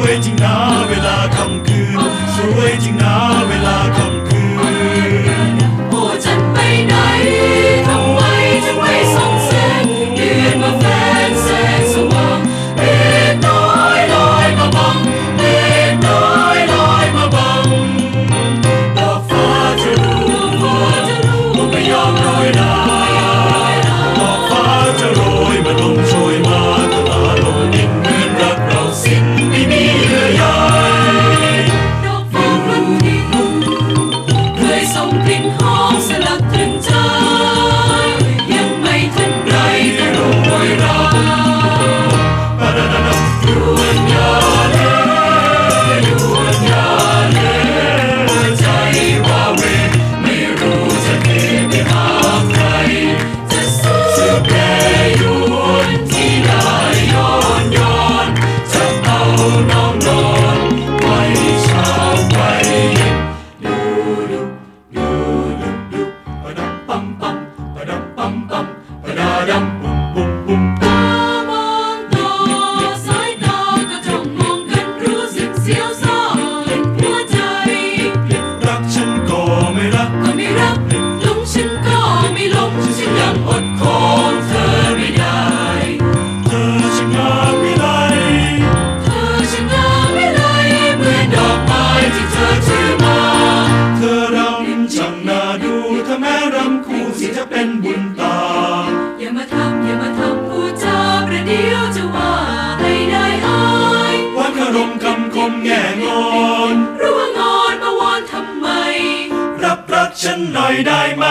วยจริงนะเวลาค่ำคืน สวยจริงนะ อนรู้ว่างอนมาวอนทำไม รับรักฉันหน่อยได้ไหม